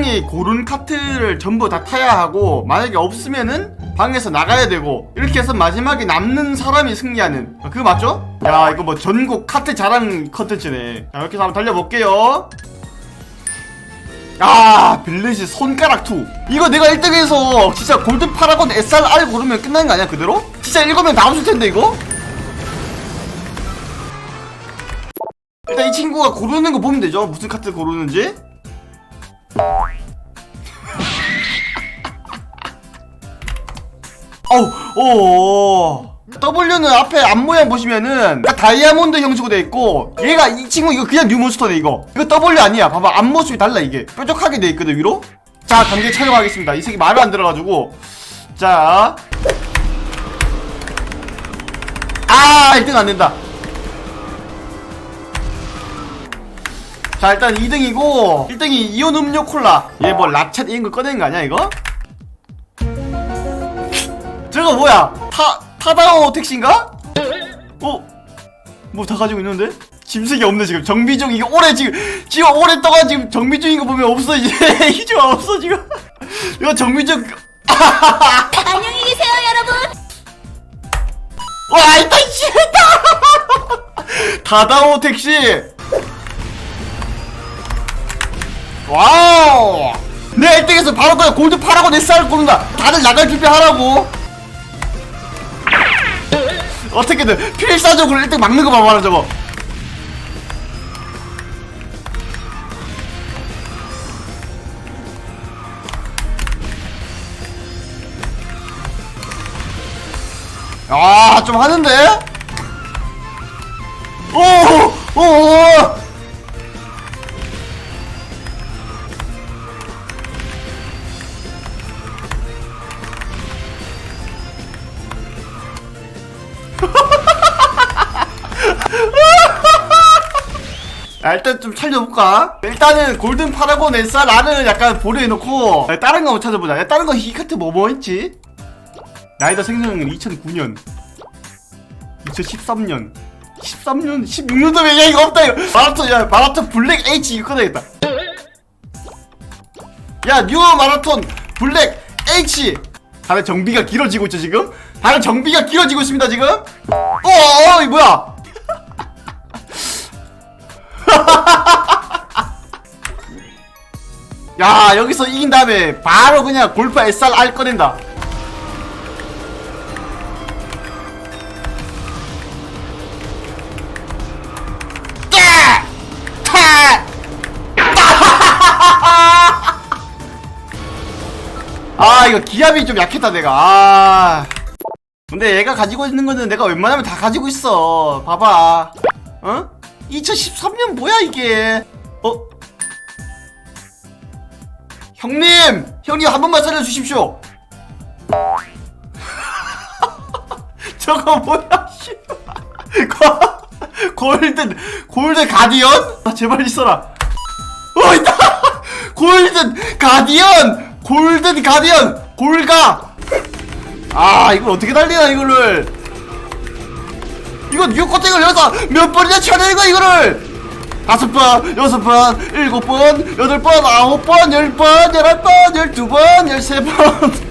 상대방이 고른 카트를 전부 다 타야 하고 만약에 없으면은 방에서 나가야 되고 이렇게 해서 마지막에 남는 사람이 승리하는 아, 그거 맞죠? 야 이거 뭐 전국 카트 자랑 컨텐츠네 자 이렇게 해서 한번 달려볼게요 아 빌리지 손가락 2 이거 내가 1등에서 진짜 골든 파라곤 SRR 고르면 끝나는 거 아니야 그대로? 진짜 읽으면 다 없을 텐데 이거? 일단 이 친구가 고르는 거 보면 되죠 무슨 카트 고르는지 어우 오 W는 앞에 앞모양 보시면은 다이아몬드 형식으로 돼 있고 얘가 이 친구 이거 그냥 뉴몬스터네 이거. 이거 W 아니야. 봐봐. 앞모습이 달라 이게. 뾰족하게 돼 있거든 위로. 자 단계 촬영하겠습니다. 이 새끼 말을 안 들어가지고. 자. 아, 1등 안 된다. 자, 일단 2등이고, 1등이 이온 음료 콜라. 얘 뭐 라쳇 이런 거 꺼낸 거 아니야, 이거? 저거 뭐야? 타, 타다오 택시인가? 어? 뭐 다 가지고 있는데? 짐색이 없네, 지금. 정비 중, 이게 오래 지금, 지금 오래 떠가 지금 정비 중인 거 보면 없어, 이제. 이제 없어, 지금. 이거 정비 중, 안녕히 계세요, 여러분. 와, 이따, 씨, 다다오 택시! 와우! 내 1등에서 바로 그냥 골드 파라고 내 쌀을 고른다! 다들 나갈 준비하라고! 어떻게든 필사적으로 1등 막는 거 봐봐라, 저거! 아, 좀 하는데? 오! 오! 오! 아, 일단 좀 찾아볼까? 일단은 골든 파라곤 SRR은 약간 보류해놓고 아, 다른 거 한번 찾아보자 야, 다른 거 히카트 뭐뭐 있지? 나이다 생성은 2009년 2013년 13년 16년도 야 이거 없다 이거 마라톤 야 마라톤 블랙 H 이거 꺼내야겠다 야뉴 마라톤 블랙 H 다들 정비가 길어지고 있죠 지금? 다들 정비가 길어지고 있습니다 지금? 어어 이 뭐야 야 여기서 이긴 다음에 바로 그냥 골프 SRR 꺼낸다 짜! 타! 아 이거 기압이 좀 약했다 내가 아 근데 얘가 가지고 있는 거는 내가 웬만하면 다 가지고 있어 봐봐 어? 2013년 뭐야 이게 어? 형님! 형님 한 번만 살려주십시오. 저거 뭐야 씨. 거- 골든 골든 가디언? 아 제발 있어라. 어 있다. 골든 가디언! 골든 가디언! 골가! 아 이걸 어떻게 달리나 이거를? 이거 뉴코텍을 여기서 몇 번이나 쳐야 되는 거야 이거를 다섯 번, 여섯 번, 일곱 번, 여덟 번, 아홉 번, 열 번, 열한 번, 열두 번, 열세 번.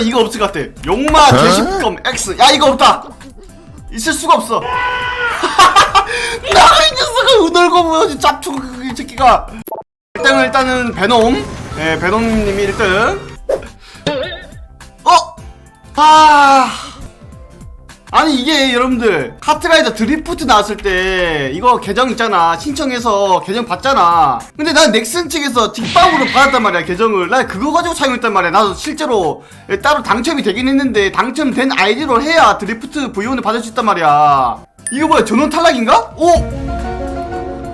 이 이거 없을 것 같아. 용마 제식검 X. 야 이거 없다. 있을 수가 없어. 나이 녀석을 우늘고 뭐지 짭투 이 새끼가. 일단은 일단은 베놈. 네 베놈님이 1등. 어? 아. 아니 이게 여러분들 카트라이더 드리프트 나왔을 때 이거 계정 있잖아. 신청해서 계정 받잖아. 근데 난 넥슨 측에서 뒷방으로 받았단 말이야 계정을. 난 그거 가지고 사용했단 말이야. 나도 실제로 따로 당첨이 되긴 했는데 당첨된 아이디로 해야 드리프트 V1을 받을 수 있단 말이야. 이거 뭐야 전원 탈락인가? 오!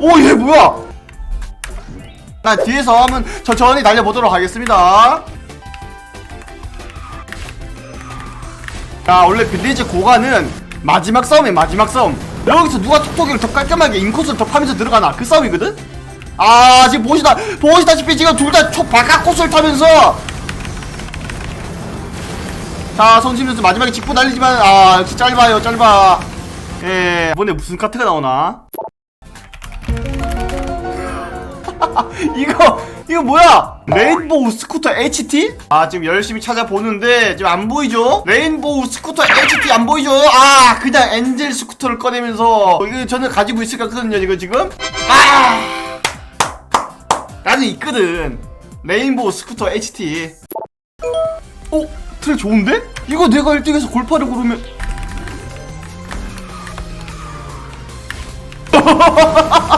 오 얘 뭐야? 나 뒤에서 한번 천천히 달려보도록 하겠습니다 자 원래 빌리지 고가는 마지막 싸움이 마지막 싸움. 여기서 누가 톡톡이를 더 깔끔하게 인코스를 더 파면서 들어가나? 그 싸움이거든? 아 지금 보시다 보시다시피 지금 둘다초 바깥 코스를 타면서. 자 손심 선수 마지막에 직구 날리지만 아 역시 짧아요 짧아. 예 이번에 무슨 카트가 나오나 이거 이거 뭐야 레인보우 스쿠터 HT? 아 지금 열심히 찾아보는데 지금 안 보이죠? 레인보우 스쿠터 HT 안 보이죠? 아 그냥 엔젤 스쿠터를 꺼내면서 이거 저는 가지고 있을 것 같거든요 이거 지금 아 나는 있거든 레인보우 스쿠터 HT 어? 트랙 좋은데? 이거 내가 1등에서 골파를 고르면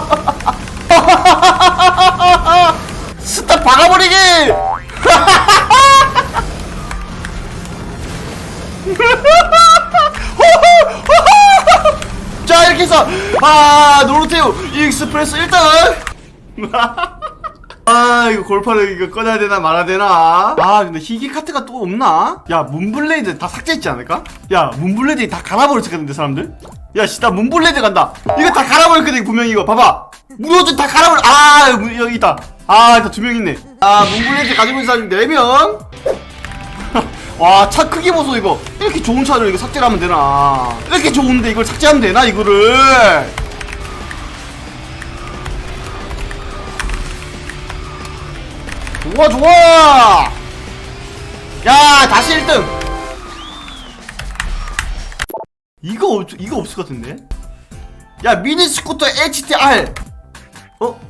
스탑 박아버리기! 자 이렇게 해서 아 노르테우 익스프레스 1등 아 이거 골파를 이거 꺼내야 되나 말아야 되나 아 근데 희귀 카트가 또 없나? 야 문블레이드 다 삭제했지 않을까? 야 문블레이드 다 갈아버렸을 텐데 사람들 야씨나 문블레이드 간다 이거 다 갈아버렸거든 분명히 이거 봐봐 무효준 다 갈아버려. 아 문- 여기 있다. 아 일단 두명 있네. 아 문블레이드 가지고 있는 사람이 4명? 와 차 크기 보소 이거. 이렇게 좋은 차를 이거 삭제를 하면 되나? 이렇게 좋은데 이걸 삭제하면 되나 이거를? 좋아 좋아! 야 다시 1등. 이거 없, 이거 없을 것 같은데? 야 미니 스쿠터 HTR 어?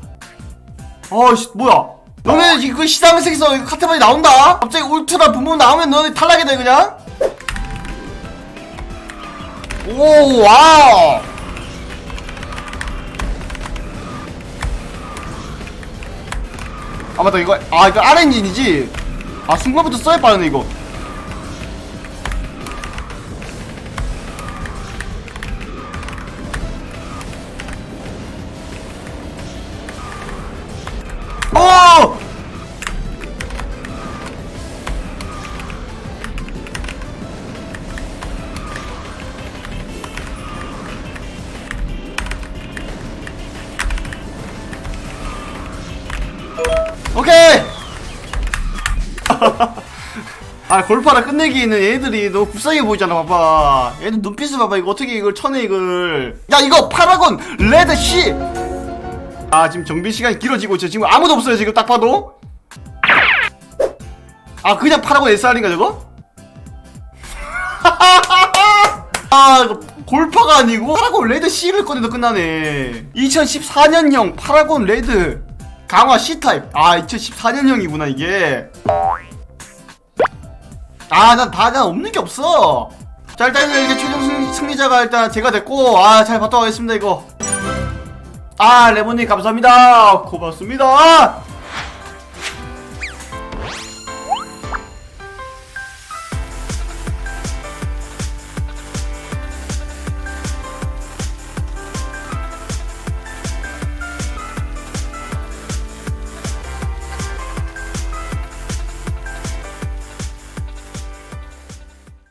아씨 뭐야? 너네 이거 시상식에서 카트만이 나온다? 갑자기 울트라 부모 나오면 너네 탈락이다 그냥? 오 와우! 아 맞다 이거 아 이거 R 엔진이지? 아 순간부터 써야 빠르네 이거 오케이! 아 골파라 끝내기에는 얘들이 너무 불쌍해 보이잖아 봐봐. 얘들 눈빛을 봐봐. 이거 어떻게 이걸 쳐내 이걸. 야 이거 파라곤 레드 시! 아 지금 정비 시간이 길어지고 있죠 지금 아무도 없어요 지금 딱 봐도. 아 그냥 파라곤 SR인가 저거? 아 이거 골파가 아니고 파라곤 레드 C를 꺼내도 끝나네. 2014년형 파라곤 레드 강화 C타입. 아 2014년형이구나 이게. 아난다 난 없는 게 없어. 자 일단 이렇게 최종 승, 승리자가 일단 제가 됐고 아 잘 봤다 가겠습니다 이거. 아 레몬님 감사합니다. 고맙습니다